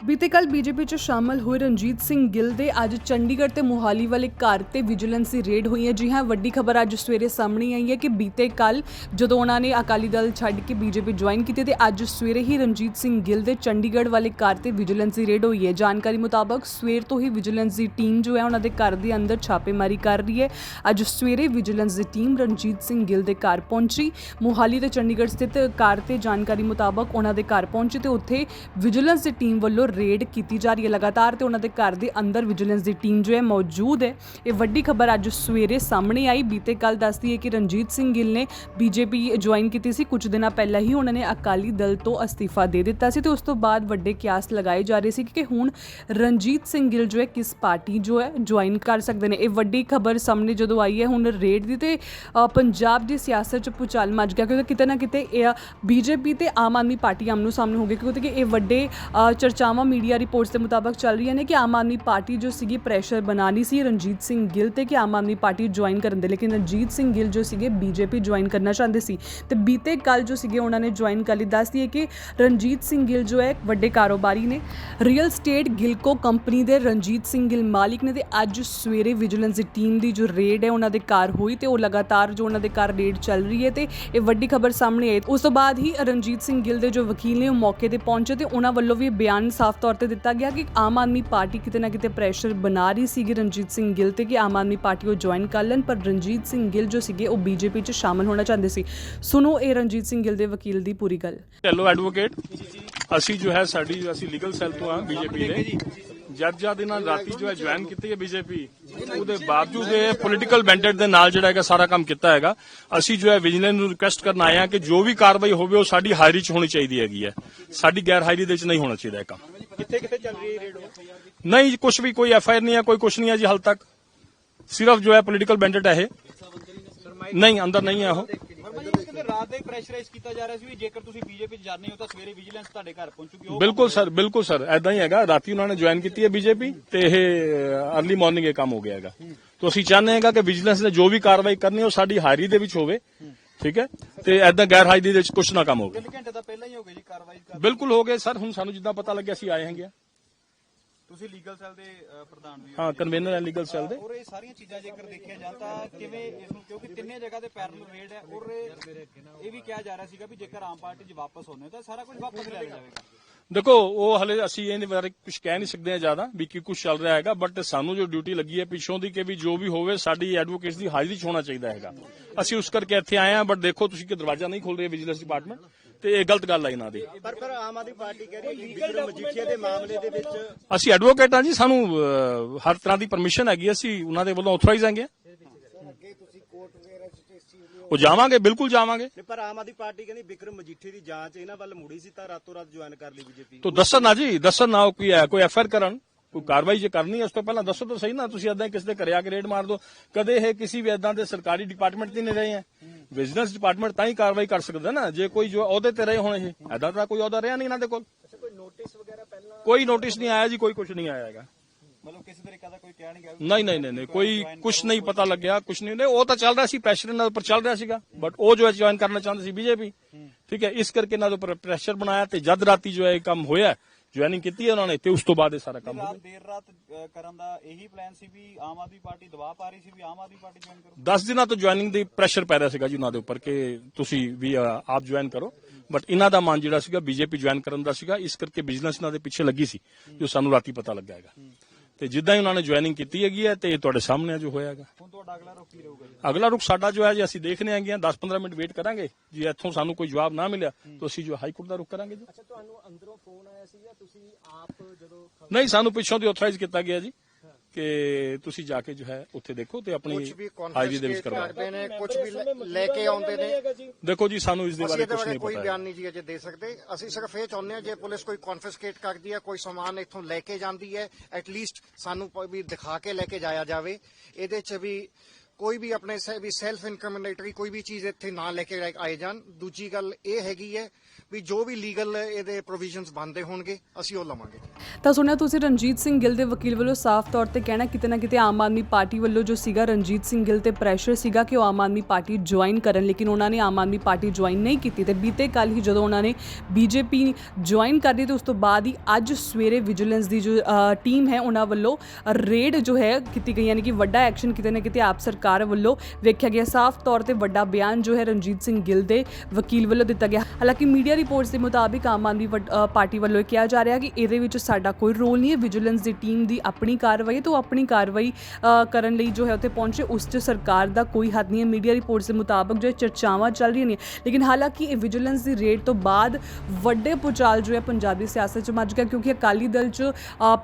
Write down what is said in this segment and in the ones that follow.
ਬੀਤੇ ਕੱਲ ਬੀਜੇਪੀ 'ਚ ਸ਼ਾਮਲ ਹੋਏ ਰਣਜੀਤ ਸਿੰਘ ਗਿੱਲ ਦੇ ਅੱਜ ਚੰਡੀਗੜ੍ਹ ਤੇ ਮੋਹਾਲੀ ਵਾਲੇ ਘਰ ਤੇ ਵਿਜੀਲੈਂਸ ਦੀ ਰੇਡ ਹੋਈ ਹੈ। ਜੀ ਹਾਂ, ਵੱਡੀ ਖਬਰ ਅੱਜ ਸਵੇਰੇ ਸਾਹਮਣੇ ਆਈ ਹੈ ਕਿ ਬੀਤੇ ਕੱਲ ਜਦੋਂ ਉਹਨਾਂ ਨੇ ਅਕਾਲੀ ਦਲ ਛੱਡ ਕੇ ਬੀਜੇਪੀ ਜੁਆਇਨ ਕੀਤੀ ਤੇ ਅੱਜ ਸਵੇਰੇ ਹੀ ਰਣਜੀਤ ਸਿੰਘ ਗਿੱਲ ਦੇ ਚੰਡੀਗੜ੍ਹ ਵਾਲੇ ਘਰ ਤੇ ਵਿਜੀਲੈਂਸ ਦੀ ਰੇਡ ਹੋਈ ਹੈ। ਜਾਣਕਾਰੀ ਮੁਤਾਬਕ ਸਵੇਰ ਤੋਂ ਹੀ ਵਿਜੀਲੈਂਸ ਦੀ ਟੀਮ ਜੋ ਹੈ ਉਹਨਾਂ ਦੇ ਘਰ ਦੇ ਅੰਦਰ ਛਾਪੇਮਾਰੀ ਕਰ ਰਹੀ ਹੈ। ਅੱਜ ਸਵੇਰੇ ਵਿਜੀਲੈਂਸ ਦੀ ਟੀਮ ਰਣਜੀਤ ਸਿੰਘ ਗਿੱਲ ਦੇ ਘਰ ਪਹੁੰਚੀ। ਮੋਹਾਲੀ ਤੇ ਚੰਡੀਗੜ੍ਹ ਸਥਿਤ ਘਰ ਤੇ ਜਾਣਕਾਰੀ ਮੁਤਾਬਕ ਉਹਨਾਂ ਦੇ ਘਰ ਪਹੁੰਚੀ ਤੇ ਉੱਥੇ ਵਿਜੀਲੈਂਸ ਦੀ ਟੀਮ ਵੱਲੋਂ ਰੇਡ ਕੀਤੀ ਜਾ ਰਹੀ ਹੈ ਲਗਾਤਾਰ ਤੇ ਉਹਨਾਂ ਦੇ ਘਰ ਦੇ ਅੰਦਰ ਵਿਜੀਲੈਂਸ ਦੀ ਟੀਮ ਜੋ ਹੈ ਮੌਜੂਦ ਹੈ। ਇਹ ਵੱਡੀ ਖਬਰ ਅੱਜ ਸਵੇਰੇ ਸਾਹਮਣੇ ਆਈ। ਬੀਤੇ ਕੱਲ ਦੱਸਦੀ ਹੈ ਕਿ ਰਣਜੀਤ ਸਿੰਘ ਗਿੱਲ ਨੇ ਬੀਜੇਪੀ ਜੁਆਇਨ ਕੀਤੀ ਸੀ। ਕੁਝ ਦਿਨਾਂ ਪਹਿਲਾਂ ਹੀ ਉਹਨਾਂ ਨੇ ਅਕਾਲੀ ਦਲ ਤੋਂ ਅਸਤੀਫਾ ਦੇ ਦਿੱਤਾ ਸੀ ਤੇ ਉਸ ਤੋਂ ਬਾਅਦ ਵੱਡੇ ਕਿਆਸ ਲਗਾਏ ਜਾ ਰਹੇ ਸੀ ਕਿ ਹੁਣ ਰਣਜੀਤ ਸਿੰਘ ਗਿੱਲ ਜੋ ਹੈ ਕਿਸ ਪਾਰਟੀ ਜੋ ਹੈ ਜੁਆਇਨ ਕਰ ਸਕਦੇ ਨੇ। ਇਹ ਵੱਡੀ ਖਬਰ ਸਾਹਮਣੇ ਜਦੋਂ ਆਈ ਹੈ ਹੁਣ ਰੇਡ ਦੀ ਤੇ ਪੰਜਾਬ ਦੀ ਸਿਆਸਤ 'ਚ ਪੁਚਾਲ ਮਚ ਗਿਆ ਕਿਉਂਕਿ ਕਿਤੇ ਨਾ ਕਿਤੇ ਇਹ ਬੀਜੇਪੀ ਤੇ ਆਮ ਆਦਮੀ ਪਾਰਟੀ ਆਮਨੋ ਸਾਹਮਣੇ ਹੋ ਗਈ ਕਿਉਂਕਿ ਇਹ ਵੱਡੇ ਅ, ਚਰਚਾਵਾਂ ਮੀਡੀਆ ਰਿਪੋਰਟਸ ਦੇ ਮੁਤਾਬਕ ਚੱਲ ਰਹੀਆਂ ਨੇ ਕਿ ਆਮ ਆਦਮੀ ਪਾਰਟੀ ਜੋ ਸੀਗੀ ਪ੍ਰੈਸ਼ਰ ਬਣਾਣੀ ਸੀ, ਰਣਜੀਤ ਸਿੰਘ ਗਿੱਲ ਤੇ ਕਿ ਆਮ ਆਦਮੀ ਪਾਰਟੀ ਜੁਆਇਨ ਕਰਨ ਦੇ ਲੇਕਿਨ ਰਣਜੀਤ ਸਿੰਘ ਗਿੱਲ ਜੋ ਸੀਗੇ ਬੀਜੇਪੀ ਜੁਆਇਨ ਕਰਨਾ ਚਾਹੁੰਦੇ ਸੀ। ਤੇ ਬੀਤੇ ਕੱਲ ਜੋ ਸੀਗੇ ਉਹਨਾਂ ਨੇ ਜੁਆਇਨ ਕਰ ਲਈ। ਦੱਸਦੀ ਹੈ ਕਿ ਰਣਜੀਤ ਸਿੰਘ ਗਿੱਲ ਜੋ ਹੈ ਇੱਕ ਵੱਡੇ ਕਾਰੋਬਾਰੀ ਨੇ। ਰੀਅਲ ਸਟੇਟ ਗਿਲਕੋ ਕੰਪਨੀ ਦੇ ਰਣਜੀਤ ਸਿੰਘ ਗਿੱਲ ਮਾਲਿਕ ਨੇ ਤੇ ਅੱਜ ਸਵੇਰੇ ਵਿਜੀਲੈਂਸ ਦੀ ਟੀਮ ਦੀ ਜੋ ਰੇਡ ਹੈ ਉਹਨਾਂ ਦੇ ਘਰ ਹੋਈ ਤੇ ਉਹ ਲਗਾਤਾਰ ਜੋ ਉਹਨਾਂ ਦੇ ਘਰ ਰੇਡ ਚੱਲ ਰਹੀ ਹੈ ਤੇ ਇਹ ਵੱਡੀ ਖਬਰ ਸਾਹਮਣੇ ਆਈ। ਉਸ ਤੋਂ ਬਾਅਦ ਹੀ ਰਣਜੀਤ ਸਿੰਘ ਗਿੱਲ ਦੇ ਜੋ ਵਕੀਲ ਨੇ ਉਹ ਮੌਕੇ ਤੇ ਪਹੁੰਚੇ ਤੇ ਉਹਨਾਂ ਵੱਲੋਂ ਵੀ ਬਿਆਨ ਸਾਫ਼ ਤੌਰ ਤੇ ਦਿੱਤਾ ਗਿਆ ਕਿ ਆਮ ਆਦਮੀ ਪਾਰਟੀ ਕਿਤੇ ਨਾ ਕਿਤੇ ਪ੍ਰੈਸ਼ਰ ਬਣਾ ਰਹੀ ਸੀਗੀ ਰਣਜੀਤ ਸਿੰਘ ਗਿੱਲ ਤੇ ਕਿ ਆਮ ਆਦਮੀ ਪਾਰਟੀ ਉਹ ਜੁਆਇਨ ਕਰ ਲੈਣ, ਪਰ ਰਣਜੀਤ ਸਿੰਘ ਗਿੱਲ ਜੋ ਸੀਗੇ ਉਹ ਬੀਜੇਪੀ 'ਚ ਸ਼ਾਮਲ ਹੋਣਾ ਚਾਹੁੰਦੇ ਸੀ। ਸੁਣੋ ਇਹ ਰਣਜੀਤ ਸਿੰਘ ਗਿੱਲ ਦੇ ਵਕੀਲ ਦੀ ਪੂਰੀ ਗੱਲ। ਹੈਲੋ ਐਡਵੋਕੇਟ ਅਸੀਂ ਜੋ ਹੈ ਸਾਡੀ, ਅਸੀਂ ਲੀਗਲ ਸੈੱਲ ਤੋਂ ਆ ਬੀਜੇਪੀ ਦੇ। ਜਦ ਜਦ ਇਹਨਾਂ ਰਾਤੀ ਜੋ ਹੈ ਜੁਆਇਨ ਕੀਤੀ ਹੈ ਬੀਜੇਪੀ। ਉਹਦੇ ਬਾਵਜੂਦ ਇਹ ਪੋਲੀਟੀਕਲ ਬੈਂਡੇਡ ਦੇ ਨਾਲ ਜਿਹੜਾ ਹੈਗਾ ਸਾਰਾ ਕੰਮ ਕੀਤਾ ਹੈਗਾ। ਅਸੀਂ ਜੋ ਹੈ ਵਿਜੀਲੈਂਸ ਨੂੰ ਰਿਕੁਐਸਟ ਕਰਨ ਆਏ ਆ ਕਿ ਜੋ ਵੀ ਕਾਰਵਾਈ ਹੋਵੇ ਉਹ ਸਾਡੀ ਹਾਇਰੀ ਚ ਹੋਣੀ ਚਾਹੀਦੀ ਹੈਗੀ ਹੈ। ਸਾਡੀ ਗੈਰ ਹਾਇਰੀ ਦੇ ਵਿੱਚ ਨਹੀਂ ਹੋਣਾ ਚਾਹੀਦਾ ਇਹ ਕੰਮ। ਕਿੱਥੇ ਕਿੱਥੇ ਚੱਲ ਰਹੀ ਹੈ ਰੇਡ ਨਹੀਂ ਕੁਝ ਵੀ ਕੋਈ ਐਫ ਆਈ ਆਰ ਨਹੀਂ ਹੈ ਕੋਈ ਕੁਝ ਨਹੀਂ ਹੈ ਜੀ ਹਾਲ ਤੱਕ। ਸਿਰਫ ਜੋ ਹੈ ਪੋਲੀਟੀਕਲ ਬੈਂਡੇਡ ਹੈ ਇਹ। ਨਹੀਂ ਅੰਦਰ ਨਹੀਂ ਹੈ ਉਹ। ਵਰਮਾ ਜੀ ਕਹਿੰਦੇ ਰਾਤ ਦਾ ਹੀ ਪ੍ਰੈਸ਼ਰਾਈਜ਼ ਕੀਤਾ ਜਾ ਰਿਹਾ ਸੀ ਵੀ ਜੇਕਰ ਤੁਸੀਂ ਬੀਜੇਪੀ ਚ ਜਾਂਦੇ ਹੋ ਤਾਂ ਸਵੇਰੇ ਵਿਜੀਲੈਂਸ ਤੁਹਾਡੇ ਘਰ ਪਹੁੰਚੂਗੀ ਉਹ ਬਿਲਕੁਲ ਸਰ ਬਿਲਕੁਲ ਸਰ ਐਦਾਂ ਹੀ ਹੈਗਾ। ਰਾਤੀ ਉਹਨਾਂ ਨੇ ਜੁਆਇਨ ਕੀਤੀ ਹੈ ਬੀਜੇਪੀ ਤੇ ਇਹ ਅਰਲੀ ਮਾਰਨਿੰਗ ਇਹ ਕੰਮ ਹੋ ਗਿਆ ਹੈਗਾ। ਤੋਂ ਅਸੀਂ ਚਾਹੁੰਦੇ ਹਾਂ ਕਿ ਵਿਜੀਲੈਂਸ ਨੇ ਜੋ ਵੀ ਕਾਰਵਾਈ ਕਰਨੀ ਉਹ ਸਾਡੀ ਹਾਜ਼ਰੀ ਦੇ ਵਿੱਚ ਹੋਵੇ। ਠੀਕ ਹੈ? ਤੇ ਐਦਾਂ ਗੈਰ ਹਾਜ਼ਰੀ ਦੇ ਵਿੱਚ ਕੁਝ ਨਾ ਕੰਮ ਹੋਵੇ ਤਿੰਨ ਘੰਟੇ ਤਾਂ ਪਹਿਲਾਂ ਹੀ ਹੋ ਗਏ ਜੀ ਕਾਰਵਾਈ ਕਰ ਬਿਲਕੁਲ ਹੋ ਗਏ ਸਰ ਹੁਣ ਸਾਨੂੰ ਜਿੱਦਾਂ ਪਤਾ ਲੱਗਿਆ ਅਸੀਂ ਆਏ ਹੈਗੇ ਤੁਸੀਂ ਲੀਗਲ ਸੈੱਲ ਦੇ ਅ, ਪ੍ਰਧਾਨ ਵੀ ਹੋ। ਹਾਂ ਕਨਵੀਨਰ ਹੈ ਲੀਗਲ ਸੈੱਲ ਦੇ। ਔਰ ਇਹ ਸਾਰੀਆਂ ਚੀਜ਼ਾਂ ਜੇਕਰ ਦੇਖਿਆ ਜਾਣ ਤਾਂ ਕਿਵੇਂ ਇਸ ਨੂੰ ਕਿਉਂਕਿ ਤਿੰਨੇ ਜਗ੍ਹਾ ਤੇ ਪੈਰਲਲ ਰੇਡ ਹੈ ਔਰ ਇਹ ਇਹ ਵੀ ਕਿਹਾ ਜਾ ਰਿਹਾ ਸੀਗਾ ਵੀ ਜੇਕਰ ਆਮ ਪਾਰਟੀ 'ਚ ਵਾਪਸ ਹੋਣੇ ਤਾਂ ਸਾਰਾ ਕੁਝ ਵਾਪਸ ਲੈ ਲਿਆ ਜਾਵੇਗਾ। ਦੇਖੋ ਉਹ ਹਲੇ ਅਸੀਂ ਇਹਦੇ ਬਾਰੇ ਕੁਝ ਕਹਿ ਨਹੀਂ ਸਕਦੇ ਜ਼ਿਆਦਾ ਵੀ ਕੀ ਕੁਝ ਚੱਲ ਰਿਹਾ ਹੈਗਾ ਬਟ ਸਾਨੂੰ ਜੋ ਡਿਊਟੀ ਲੱਗੀ ਹੈ ਪਿੱਛੋਂ ਦੀ ਕਿ ਵੀ ਜੋ ਵੀ ਹੋਵੇ ਸਾਡੀ ਐਡਵੋਕੇਟਸ ਦੀ ਹਾਜ਼ਰੀ 'ਚ ਹੋਣਾ ਚਾਹੀਦਾ ਹੈਗਾ। ਅਸੀਂ ਉਸ ਕਰਕੇ ਇੱਥੇ ਆਏ ਹਾਂ ਬਟ ਦੇਖੋ ਤੁਸੀਂ ਕਿ ਦਰਵਾਜ਼ਾ ਨਹੀਂ ਖੋਲ ਰਹੇ ਵਿਜੀਲੈਂਸ ਡਿਪਾਰਟਮੈਂਟ ਤੇ ਇਹ ਗਲਤ ਗੱਲ ਹੈ ਇਹਨਾਂ ਦੀ। ਪਰ ਪਰ ਆਮ ਆਦਮੀ ਪਾਰਟੀ ਕਹਿ ਰਹੀ ਹੈ ਵਿਕਰਮ ਮਜੀਠੀਆ ਦੇ ਮਾਮਲੇ ਦੇ ਵਿੱਚ ਅਸੀਂ ਐਡਵੋਕੇਟ ਹਾਂ ਜੀ ਸਾਨੂੰ ਹਰ ਤਰ੍ਹਾਂ ਦੀ ਪਰਮਿਸ਼ਨ ਹੈਗੀ ਅਸੀਂ ਉਹਨਾਂ ਦੇ ਵੱਲੋਂ ਆਥੋਰਾਈਜ਼ ਹੈਗੇ ਹਾਂ। ਅੱਗੇ ਤੁਸੀਂ ਕੋਰਟ ਵਗੈਰਾ ਚ ਇਸ ਚੀਜ਼ ਲਈ ਉਹ ਜਾਵਾਂਗੇ ਬਿਲਕੁਲ ਜਾਵਾਂਗੇ। ਨਹੀਂ, ਪਰ ਆਮ ਆਦਮੀ ਪਾਰਟੀ ਕਹਿੰਦੀ ਵਿਕਰਮ ਮਜੀਠੀ ਦੀ ਜਾਂਚ ਇਹਨਾਂ ਵੱਲ ਮੁੜੀ ਸੀ ਤਾਂ ਰਾਤੋਂ ਰਾਤ ਜੁਆਇਨ ਕਰ ਲਈ ਬੀਜੇਪੀ। ਤਾਂ ਦੱਸਣ ਨਾ ਜੀ ਦੱਸਣ ਨਾ ਉਹ ਕੀ ਹੈ ਕੋਈ ਐਫਆਰ ਕਰਨ ਕੋਈ ਕਾਰਵਾਈ ਜੇ ਕਰਨੀ ਹੈ ਉਸ ਤੋਂ ਪਹਿਲਾਂ ਦੱਸੋ ਤਾਂ ਸਹੀ ਨਾ ਤੁਸੀਂ ਏਦਾਂ ਕਿਸੇ ਦੇ ਘਰੇ ਆ ਕੇ ਰੇਡ ਮਾਰ ਦਿਓ। ਕਦੇ ਇਹ ਕਿਸੇ ਵੀ ਏਦਾਂ ਦੇ ਸਰਕਾਰੀ ਡਿਪਾਰਟਮੈਂਟ ਤੇ ਨਹੀਂ ਰਹੇ ਹੈ। ਬਿਜ਼ਨਸ ਡਿਪਾਰਟਮੈਂਟ ਤਾਂ ਹੀ ਕਾਰਵਾਈ ਕਰ ਸਕਦਾ ਨਾ ਜੇ ਕੋਈ ਜੋ ਅਹੁਦੇ ਤੇ ਰਹੇ ਹੋਣ ਇਹ। ਏਦਾਂ ਤਾਂ ਕੋਈ ਅਹੁਦਾ ਰਿਹਾ ਨਹੀਂ ਇਹਨਾਂ ਦੇ ਕੋਲ। ਕੋਈ ਨੋਟਿਸ ਵਗੈਰਾ ਪਹਿਲਾਂ ਕੋਈ ਨੋਟਿਸ ਨਹੀਂ ਆਇਆ ਜੀ ਕੋਈ ਕੁਝ ਨਹੀਂ ਆਇਆ ਹੈਗਾ। ਮਤਲਬ ਕਿਸੇ ਤਰੀਕੇ ਦਾ ਕੋਈ ਕਹਿ ਨਹੀਂ ਗਿਆ ਨਹੀਂ ਨਹੀਂ ਨਹੀਂ ਕੋਈ ਕੁਝ ਨਹੀਂ ਪਤਾ ਲੱਗਿਆ ਕੁਝ ਨਹੀਂ ਉਹ ਤਾਂ ਚੱਲ ਰਿਹਾ ਸੀ ਪ੍ਰੈਸ਼ਰ ਇਹਨਾਂ ਉੱਪਰ ਚੱਲ ਰਿਹਾ ਸੀਗਾ। ਬਟ ਉਹ ਜੋ ਹੈ ਜੁਆਇਨ ਕਰਨਾ ਚਾਹੁੰਦੇ ਸੀ ਬੀਜੇਪੀ। ਠੀਕ ਹੈ ਇਸ ਕਰਕੇ ਇਹਨਾਂ ਦੇ ਉੱਪਰ ਪ੍ਰੈਸ਼ਰ ਬਣਾਇਆ ਤੇ ਜਦ ਰਾਤੀ ਜੋ ਹੈ ਇਹ ਕੰਮ ਹੋਇਆ ਜੁਆਇਨਿੰਗ ਕੀਤੀ ਹੈ ਉਹਨਾਂ ਨੇ ਤੇ ਉਸ ਤੋਂ ਬਾਅਦ ਇਹ ਸਾਰਾ ਕੰਮ ਹੋ ਰਾਤ ਦੇਰ ਰਾਤ ਕਰਨ ਦਾ ਇਹੀ ਪਲਾਨ ਸੀ ਵੀ ਆਮ ਆਦਮੀ ਪਾਰਟੀ ਦਬਾਅ ਪਾ ਰਹੀ ਸੀ ਵੀ ਆਮ ਆਦਮੀ ਪਾਰਟੀ ਜੁਆਇਨ ਕਰੋ। 10 ਦਿਨਾਂ ਤੋਂ ਜੁਆਇਨਿੰਗ ਦੀ ਪ੍ਰੈਸ਼ਰ ਪੈ ਰਿਹਾ ਸੀਗਾ ਜੀ ਉਹਨਾਂ ਦੇ ਉੱਪਰ ਕਿ ਤੁਸੀਂ ਵੀ ਆਪ ਜੁਆਇਨ ਕਰੋ। ਬਟ ਇਹਨਾਂ ਦਾ ਮਨ ਜਿਹੜਾ ਸੀਗਾ ਬੀਜੇਪੀ ਜੁਆਇਨ ਕਰਨ ਦਾ ਸੀਗਾ ਇਸ ਕਰਕੇ ਬਿਜ਼ਨਸ ਇਹਨਾਂ ਦੇ ਪਿੱਛੇ ਲੱਗੀ ਸੀ ਜੋ ਸਾਨੂੰ ਰਾਤੀ ਪਤਾ ਲੱਗਾ ਹੈਗਾ। ਤੇ ਜਿੱਦਾਂ ਹੀ ਉਹਨਾਂ ਨੇ ਜੁਆਇਨਿੰਗ ਕੀਤੀ ਹੈਗੀ ਹੈ ਤੇ ਇਹ ਤੁਹਾਡੇ ਸਾਹਮਣੇ ਆ ਜੋ ਹੋਇਆ ਹੈਗਾ ਹੁਣ ਤੁਹਾਡਾ ਅਗਲਾ ਰੁਖ ਕੀ ਰਹੂਗਾ ਜੀ? ਅਗਲਾ ਰੁਖ ਸਾਡਾ ਜੋ ਹੈ ਜੀ ਅਸੀਂ ਦੇਖਨੇ ਆਂਗੇ 10-15 ਮਿੰਟ ਵੇਟ ਕਰਾਂਗੇ। ਜੇ ਇੱਥੋਂ ਸਾਨੂੰ ਕੋਈ ਜਵਾਬ ਨਾ ਮਿਲਿਆ ਤਾਂ ਅਸੀਂ ਜੋ ਹਾਈ ਕੋਰਟ ਦਾ ਰੁਖ ਕਰਾਂਗੇ ਜੀ। ਅੱਛਾ ਤੁਹਾਨੂੰ ਅੰਦਰੋਂ ਫੋਨ ਆਇਆ ਸੀ ਜਾਂ ਤੁਸੀਂ ਆਪ ਜਦੋਂ ਨਹੀਂ ਸਾਨੂੰ ਪਿੱਛੋਂ ਦੀ ਆਥੋਰਾਈਜ਼ ਕੀਤਾ ਗਿਆ ਜੀ। ਕਿ ਤੁਸੀਂ ਜਾ ਕੇ ਜੋ ਹੈ ਉੱਥੇ ਦੇਖੋ ਤੇ ਆਪਣੀ ਕੁਝ ਵੀ ਹਾਜ਼ਰੀ ਦੇ ਵਿੱਚ ਕੌਨਫਿਸਕੇਟ ਕਰਵਾਓ। ਕਰਦੇ ਨੇ ਕੁਝ ਵੀ ਲੈ- ਲੈ ਕੇ ਆਉਂਦੇ ਨੇ। ਦੇਖੋ ਜੀ ਸਾਨੂੰ ਇਸ ਦੇ ਅਸੀਂ ਬਾਰੇ ਇਹਦੇ ਕੁਝ ਬਾਰੇ ਨਹੀਂ ਕੋਈ ਪਤਾ। ਬਿਆਨ ਨਹੀਂ ਜੀ ਅਜੇ ਦੇ ਸਕਦੇ। ਅਸੀਂ ਸਿਰਫ ਇਹ ਚਾਹੁੰਦੇ ਹਾਂ ਜੇ ਪੁਲਿਸ ਕੋਈ ਕੌਨਫਿਸਕੇਟ ਕਰਦੀ ਹੈ ਕੋਈ ਸਮਾਨ ਇੱਥੋਂ ਲੈ ਕੇ ਜਾਂਦੀ ਹੈ ਐਟ ਲੀਸਟ ਸਾਨੂੰ ਪ- ਵੀ ਦਿਖਾ ਕੇ ਲੈ ਕੇ ਜਾਇਆ ਜਾਵੇ। ਇਹਦੇ 'ਚ ਵੀ ਕੋਈ ਵੀ ਆਪਣੇ ਵੀ ਸੈਲਫ ਇਨਕ੍ਰਿਮੀਨੇਟਰੀ ਕੋਈ ਵੀ ਚੀਜ਼ ਇੱਥੇ ਨਾ ਲੈ ਕੇ ਆਏ ਜਾਣ। ਦੂਜੀ ਗੱਲ ਇਹ ਹੈਗੀ ਹੈ ਵੀ ਜੋ ਵੀ ਲੀਗਲ ਇਹਦੇ ਪ੍ਰੋਵੀਜ਼ਨਸ ਬਣਦੇ ਹੋਣਗੇ, ਅਸੀਂ ਉਹ ਲਵਾਂਗੇ। ਤਾਂ ਸੁਣਿਆ ਤੁਸੀਂ ਰਣਜੀਤ ਸਿੰਘ ਗਿੱਲ ਦੇ ਵਕੀਲ ਵੱਲੋਂ ਸਾਫ਼ ਤੌਰ ਤੇ ਕਹਿਣਾ ਕਿਤੇ ਨਾ ਕਿਤੇ ਆਮ ਆਦਮੀ ਪਾਰਟੀ ਵੱਲੋਂ ਜੋ ਸੀਗਾ ਰਣਜੀਤ ਸਿੰਘ ਗਿੱਲ ਤੇ ਪ੍ਰੈਸ਼ਰ ਸੀਗਾ ਕਿ ਉਹ ਆਮ ਆਦਮੀ ਪਾਰਟੀ ਜੁਆਇਨ ਕਰਨ, ਲੇਕਿਨ ਉਹਨਾਂ ਨੇ ਆਮ ਆਦਮੀ ਪਾਰਟੀ ਜੁਆਇਨ ਨਹੀਂ ਕੀਤੀ ਤੇ ਬੀਤੇ ਕੱਲ ਹੀ ਜਦੋਂ ਉਹਨਾਂ ਨੇ ਬੀਜੇਪੀ ਜੁਆਇਨ ਕਰ ਲਈ ਤੇ ਉਸ ਤੋਂ ਬਾਅਦ ਹੀ ਅੱਜ ਸਵੇਰੇ ਵਿਜੀਲੈਂਸ ਦੀ ਜੋ ਟੀਮ ਹੈ ਉਹਨਾਂ ਵੱਲੋਂ ਰੇਡ ਜੋ ਹੈ ਕੀਤੀ ਗਈ, ਯਾਨੀ ਕਿ ਵੱਡਾ ਐਕਸ਼ਨ ਕਿਤੇ ਨਾ ਕਿਤੇ ਆਪ ਸਰਕਾਰ ਸਰਕਾਰ ਵੱਲੋਂ ਵੇਖਿਆ ਗਿਆ ਸਾਫ਼ ਤੌਰ ਤੇ ਵੱਡਾ ਬਿਆਨ ਜੋ ਹੈ ਰਣਜੀਤ ਸਿੰਘ ਗਿੱਲ ਦੇ ਵਕੀਲ ਵੱਲੋਂ ਦਿੱਤਾ ਗਿਆ। ਹਾਲਾਂਕਿ ਮੀਡੀਆ ਰਿਪੋਰਟਸ ਦੇ ਮੁਤਾਬਿਕ ਆਮ ਆਦਮੀ ਪਾਰਟੀ ਵੱਲੋਂ ਇਹ ਕਿਹਾ ਜਾ ਰਿਹਾ ਕਿ ਇਹਦੇ ਵਿੱਚ ਸਾਡਾ ਕੋਈ ਰੋਲ ਨਹੀਂ ਹੈ। ਵਿਜੀਲੈਂਸ ਦੀ ਟੀਮ ਦੀ ਆਪਣੀ ਕਾਰਵਾਈ ਹੈ ਤੇ ਉਹ ਆਪਣੀ ਕਾਰਵਾਈ ਕਰਨ ਲਈ ਜੋ ਹੈ ਉੱਥੇ ਪਹੁੰਚੇ, ਉਸ 'ਚ ਸਰਕਾਰ ਦਾ ਕੋਈ ਹੱਥ ਨਹੀਂ ਹੈ। ਮੀਡੀਆ ਰਿਪੋਰਟਸ ਦੇ ਮੁਤਾਬਕ ਜੋ ਇਹ ਚਰਚਾਵਾਂ ਚੱਲ ਰਹੀਆਂ ਨੇ, ਲੇਕਿਨ ਹਾਲਾਂਕਿ ਇਹ ਵਿਜੀਲੈਂਸ ਦੀ ਰੇਡ ਤੋਂ ਬਾਅਦ ਵੱਡੇ ਪੁਚਾਲ ਜੋ ਹੈ ਪੰਜਾਬੀ ਸਿਆਸਤ 'ਚ ਮੱਚ ਗਿਆ, ਕਿਉਂਕਿ ਅਕਾਲੀ ਦਲ 'ਚ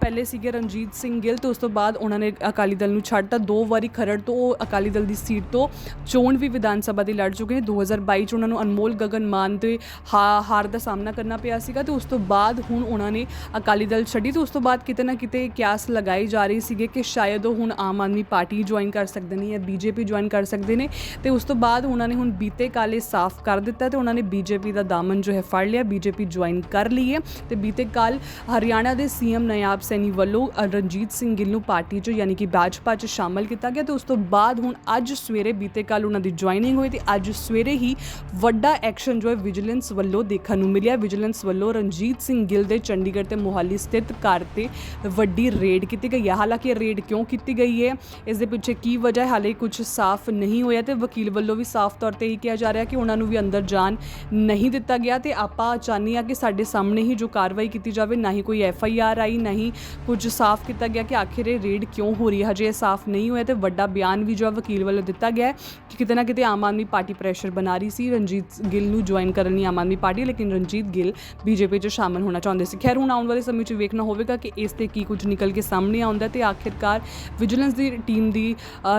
ਪਹਿਲੇ ਸੀਗੇ ਰਣਜੀਤ ਸਿੰਘ ਗਿੱਲ ਤੇ ਉਸ ਤੋਂ ਬਾਅਦ ਉਹਨਾਂ ਨੇ ਅਕਾਲੀ ਦਲ ਨੂੰ ਛੱਡਤਾ। ਦੋ ਵਾਰੀ ਖਰੜ ਤੋਂ ਉਹ ਅਕਾਲੀ ਦਲ ਦੀ ਸੀਟ ਤੋਂ ਚੋਣ ਵੀ ਵਿਧਾਨ ਸਭਾ ਦੀ ਲੜ ਚੁੱਕੇ ਨੇ। 2022 ਚ ਉਹਨਾਂ ਨੂੰ ਅਨਮੋਲ ਗਗਨ ਮਾਨ ਦੇ ਹਾ- ਹਾਰ ਦਾ ਸਾਹਮਣਾ ਕਰਨਾ ਪਿਆ ਸੀਗਾ ਤੇ ਉਸ ਤੋਂ ਬਾਅਦ ਹੁਣ ਉਹਨਾਂ ਨੇ ਅਕਾਲੀ ਦਲ ਛੱਡੀ ਤੇ ਉਸ ਤੋਂ ਬਾਅਦ ਕਿਤੇ ਨਾ ਕਿਤੇ ਕਿਆਸ ਲਗਾਈ ਜਾ ਰਹੀ ਸੀਗੇ ਕਿ ਸ਼ਾਇਦ ਉਹ ਹੁਣ ਆਮ ਆਦਮੀ ਪਾਰਟੀ ਜੁਆਇਨ ਕਰ ਸਕਦੇ ਨੇ ਜਾਂ ਬੀਜੇਪੀ ਜੁਆਇਨ ਕਰ ਸਕਦੇ ਨੇ ਤੇ ਉਸ ਤੋਂ ਬਾਅਦ ਉਹਨਾਂ ਨੇ ਹੁਣ ਬੀਤੇ ਕਾਲੇ ਸਾਫ਼ ਕਰ ਦਿੱਤਾ ਤੇ ਉਹਨਾਂ ਨੇ ਬੀਜੇਪੀ ਦਾ ਦਾਮਨ ਜੋ ਹੈ ਫੜ ਲਿਆ ਬੀਜੇਪੀ ਜੁਆਇਨ ਕਰ ਲਈ ਹੈ ਤੇ ਬੀਤੇ ਕੱਲ ਹਰਿਆਣਾ ਦੇ ਸੀਐਮ ਨਯਾਬ ਸੈਣੀ ਵੱਲੋਂ ਰਣਜੀਤ ਸਿੰਘ ਗਿੱਲ ਨੂੰ ਪਾਰਟੀ 'ਚ ਯਾਨੀ ਕਿ ਭਾਜਪਾ 'ਚ ਸ਼ਾਮਲ ਕੀਤਾ ਗਿਆ ਤੇ ਉਸ ਤੋਂ ਬਾਅਦ ਹੁਣ ਅੱਜ ਸਵੇਰੇ ਬੀਤੇ ਕੱਲ ਉਹਨਾਂ ਦੀ ਜੁਆਇਨਿੰਗ ਹੋਈ ਤੇ ਅੱਜ ਸਵੇਰੇ ਹੀ ਵੱਡਾ ਐਕਸ਼ਨ ਜੋ ਹੈ ਵਿਜੀਲੈਂਸ ਵੱਲੋਂ ਦੇਖਣ ਨੂੰ ਮਿਲਿਆ। ਵਿਜੀਲੈਂਸ ਵੱਲੋਂ ਰਣਜੀਤ ਸਿੰਘ ਗਿੱਲ ਦੇ ਚੰਡੀਗੜ੍ਹ ਤੇ ਮੋਹਾਲੀ ਸਥਿਤ ਘਰ ਤੇ ਵੱਡੀ ਰੇਡ ਕੀਤੀ ਗਈ ਹੈ। ਹਾਲਾਂਕਿ ਇਹ ਰੇਡ ਕਿਉਂ ਕੀਤੀ ਗਈ ਹੈ, ਇਸ ਦੇ ਪਿੱਛੇ ਕੀ ਵਜ੍ਹਾ ਹੈ, ਹਾਲੇ ਕੁਝ ਸਾਫ਼ ਨਹੀਂ ਹੋਇਆ ਤੇ ਵਕੀਲ ਵੱਲੋਂ ਵੀ ਸਾਫ਼ ਤੌਰ ਤੇ ਇਹ ਕਿਹਾ ਜਾ ਰਿਹਾ ਕਿ ਉਹਨਾਂ ਨੂੰ ਵੀ ਅੰਦਰ ਜਾਣ ਨਹੀਂ ਦਿੱਤਾ ਗਿਆ ਤੇ ਆਪਾਂ ਚਾਹੁੰਦੇ ਹਾਂ ਕਿ ਸਾਡੇ ਸਾਹਮਣੇ ਹੀ ਜੋ ਕਾਰਵਾਈ ਕੀਤੀ ਜਾਵੇ, ਨਾ ਹੀ ਕੋਈ ਐਫ ਆਈ ਆਰ ਆਈ ਨਹੀਂ ਕੁਝ ਸਾਫ਼ ਕੀਤਾ ਗਿਆ ਕਿ ਆਖਿਰ ਇਹ ਰੇਡ ਕਿਉਂ ਹੋ ਰਹੀ ਹੈ। ਹਜੇ ਇਹ ਸਾਫ਼ ਨਹੀਂ ਹੋਇਆ ਤੇ ਵੱਡਾ ਬਿਆਨ ਵੀ ਜੋ ਵਕੀਲ ਵੱਲੋਂ ਦਿੱਤਾ ਗਿਆ ਹੈ ਕਿ ਕਿਤੇ ਨਾ ਕਿਤੇ ਆਮ ਆਦਮੀ ਪਾਰਟੀ ਪ੍ਰੈਸ਼ਰ ਬਣਾ ਰਹੀ ਸੀ। ਰਣਜੀਤ ਗਿੱਲ ਨੂੰ ਜੁਆਇਨ ਕਰਨ ਲਈ ਆਮ ਆਦਮੀ ਪਾਰਟੀ, ਲੇਕਿਨ ਰਣਜੀਤ ਗਿੱਲ ਬੀਜੇਪੀ 'ਚ ਸ਼ਾਮਲ ਹੋਣਾ ਚਾਹੁੰਦੇ ਸੀ। ਖੈਰ, ਹੁਣ ਆਉਣ ਵਾਲੇ ਸਮੇਂ 'ਚ ਵੇਖਣਾ ਹੋਵੇਗਾ ਕਿ ਇਸ ਤੇ ਕੀ ਕੁਝ ਨਿਕਲ ਕੇ ਸਾਹਮਣੇ ਆਉਂਦਾ ਤੇ ਆਖਿਰਕਾਰ ਵਿਜੀਲੈਂਸ ਦੀ ਟੀਮ ਦੀ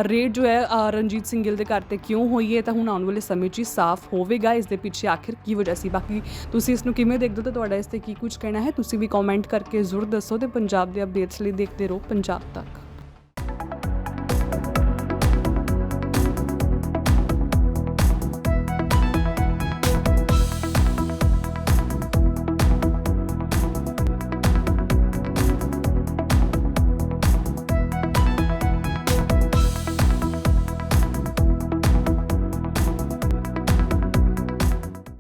ਰੇਡ ਜੋ ਹੈ ਰਣਜੀਤ ਸਿੰਘ ਗਿੱਲ ਦੇ ਘਰ ਤੇ ਕਿਉਂ ਹੋਈ ਹੈ, ਤਾਂ ਹੁਣ ਆਉਣ ਵਾਲੇ ਸਮੇਂ 'ਚ ਹੀ ਸਾਫ਼ ਹੋਵੇਗਾ। ਇਸ ਦੇ ਪਿੱਛੇ ਆਖਿਰ ਕੀ ਵਜ੍ਹਾ ਸੀ? ਬਾਕੀ ਤੁਸੀਂ ਇਸ ਨੂੰ ਕਿਵੇਂ ਦੇਖਦੇ ਹੋ ਤੇ ਤੁਹਾਡਾ ਇਸ ਤੇ ਕੀ ਕੁਝ ਕਹਿਣਾ ਹੈ? ਤੁਸੀਂ ਵੀ ਕਮੈਂਟ ਕਰਕੇ ਜ਼ਰੂਰ ਦੱਸੋ ਤੇ ਪੰਜਾਬ ਦੇ ਅਪਡੇਟਸ ਲਈ ਦੇਖਦੇ ਰਹੋ ਪੰਜਾਬ ਤੱਕ।